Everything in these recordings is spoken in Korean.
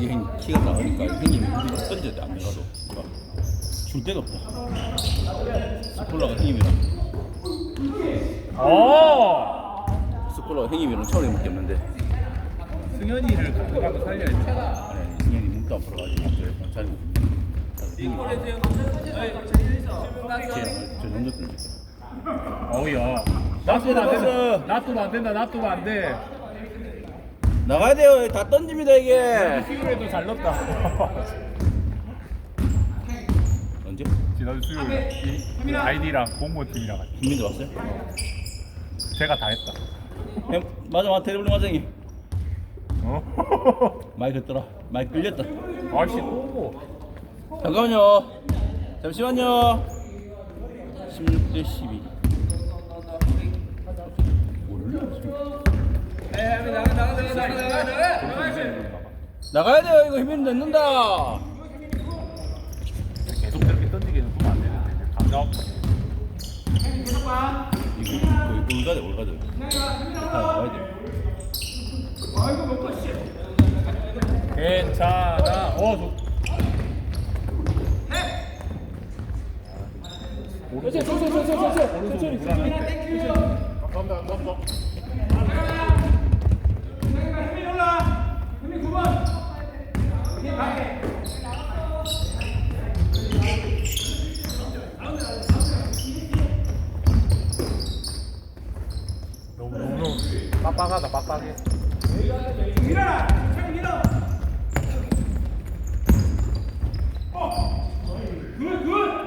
이게 형 키가 작으니까 형님이 힘들어 던져야 돼안 내가도 그러니까 줄 데가 없다 스콜라가 형님이랑 어. 스콜라가 형님이랑 처음에 밖에 없는데 승현이를 가져가고 살려야지. 아니 형님이 몸도 안 풀어가지고 그래 잘저 정도 던져 어우야. 박스, 놔두면 안 박스. 된다. 놔두면 안 된다. 놔두면 안 돼. 나가야 돼요 다 던집니다 이게 수요일에도 잘 넣었다. 언제? 지난 수요일 이 아이디랑 공무원팀이랑 같이. 김민재 왔어요? 제가 다 했다. 형 맞아 맞아 테레블 마장이 어? 마이크 떠라 마이크 끌렸다 아씨 또. 잠깐만요. 잠시만요. 16대 12. 나가야 돼요. 이거 힘이 넣는다. 계속 저렇게 던지기는 보면 안 되는데. 감정. 이거 올가돼 올가돼. 다 나가야 돼. 괜찮아. 어, 좋. 오른손, 오른손, 오른손, 오른손 불안한데. 감사합니다, 감사합니다. 너무 너무 너무 빡빡하다 빡빡해.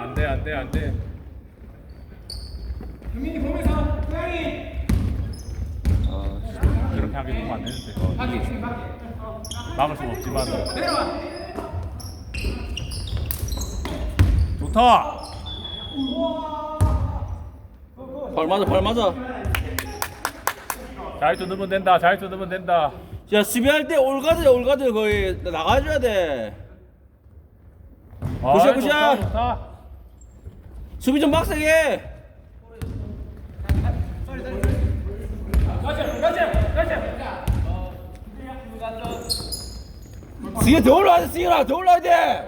안돼 안돼 안돼. 아, 진짜. 이렇게 하게 되면 안 되는데. 막을 수는 없지만. 좋다. 발 맞아, 발 맞아. 자유투 넣으면 된다. 자유투 넣으면 된다. 자, 수비할 때 올가돼, 올가돼 거의 나가줘야 돼. 아, 굿샷, 좋다, 굿샷. 좋다. 수비 좀 빡세게. 승현 더 올라야 돼, 승현아, 더 올라야 돼.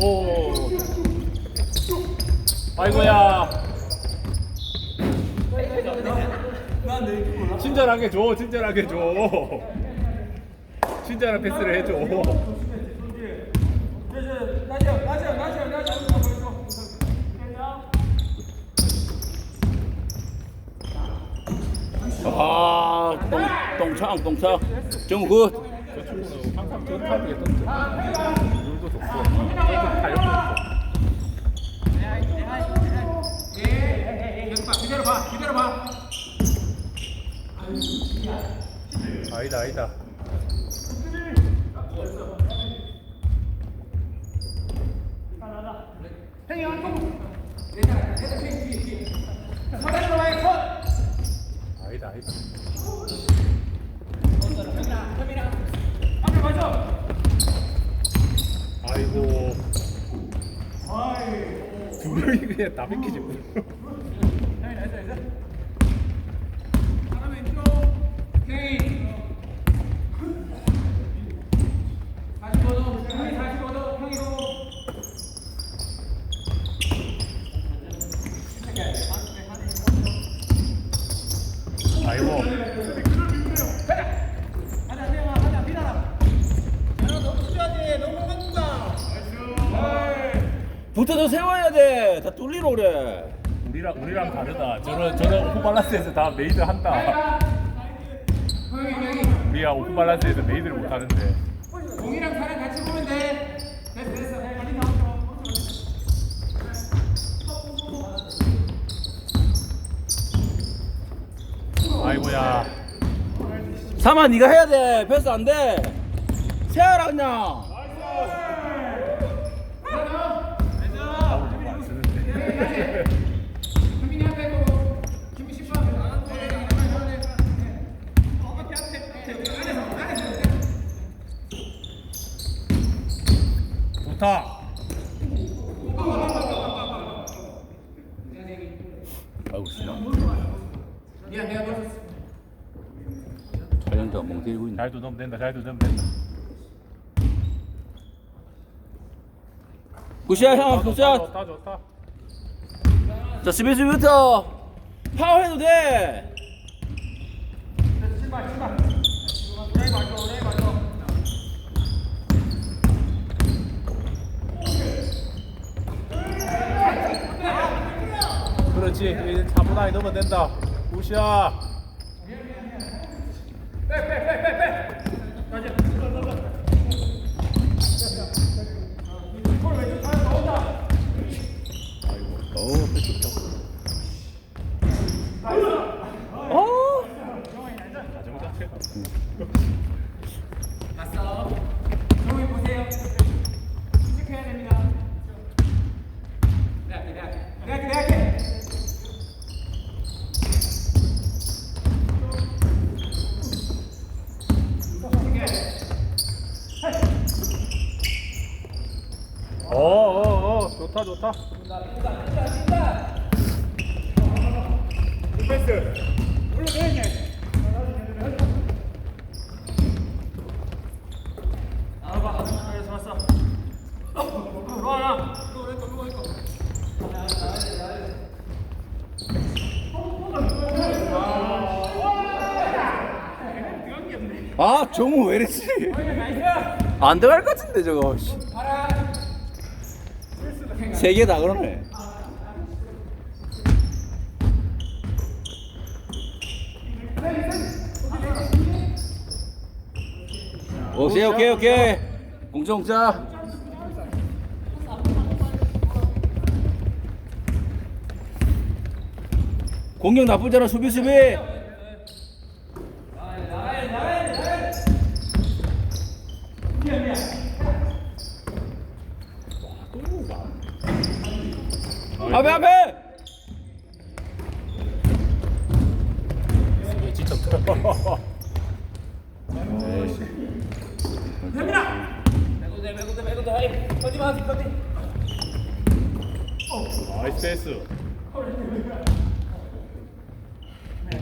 오. 아이고야. 친절하게 줘, 친절하게 줘. 친절한 패스를 해줘. 아, 똥, 똥창, 똥창. 정우 굿. 저 친구는 항상 전타하게 던져. 룰도 좋고, 조금 탄력도 있고. 아니다, 아니다. 아니다, 아니다. 아이고. 두 명이 그냥 다 비키지. 아이고. 붙어도 세워야 돼. 다 뚫리로 그래. 우리랑 우리랑 다르다. 저는 저는 오프 밸런스에서 다 메이드 한다. 우리야 오프 밸런스에서 메이드를 못 하는데. 공이랑 사람 같이 보면 돼. 됐어, 됐어. 빨리 나와. 아이고야. 사마 네가 해야 돼. 패스 안 돼. 세워라 그냥. 나오고 너무 안 쓰는데. 현민이 앞에 보고 김이 10번 안 좋다. 아이고. 미안, 내가 벌써 촬영자 멍 때리고 있네. 잘도 넣으면 된다. 잘도 넣으면 된다. 굿샷 형, 굿샷. 좋다 좋다. 자, 스미스부터 파워해도 돼. 그렇지. 이제 차분하게 넣으면 된다. 굿샷. 오, 패스 좋다. 어? 가정 자체가. 봤어. 정이 보세요. 체크해야 됩니다. 내가 할게, 내가 할게. 내가 할게, 내가 할게. 어어 어. 좋다 좋다. 아, 정우 왜 이랬지? 안 들어갈 것 같은데 저거. 세 개 다 그러네. 오케이 오케이 오케이. 공정자. 공격 나쁘지 않아 수비 수비 앞에 앞에! 예, 진짜. 나이스 패스.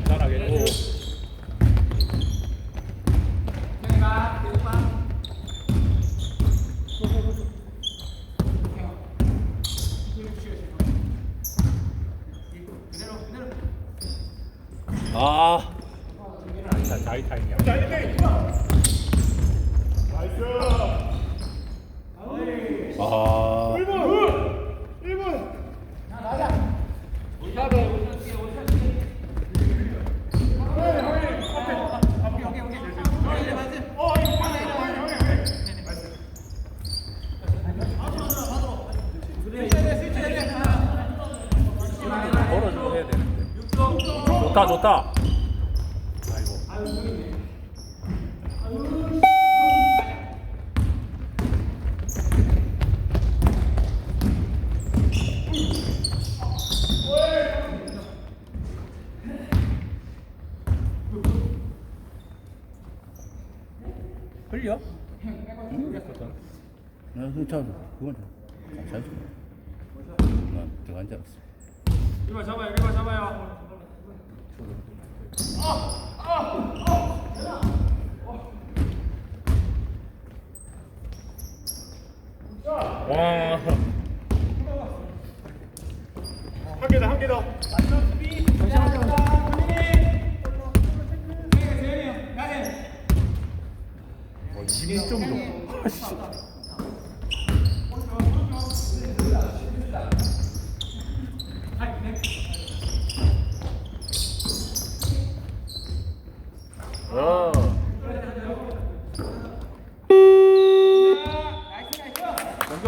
잘하겠고. 내가 계속 봐. 아 자, 자이 타임이야. 아. 걸어주고 해야 되는데. 좋다, 좋다. 아이고. 흘려? 나 괜찮아. 그건 잘 줘. 나 들어간 줄 알았어. 이거 잡아요, 이거 잡아요. 와. 한 개 더, 한 개 더. 어, 20 정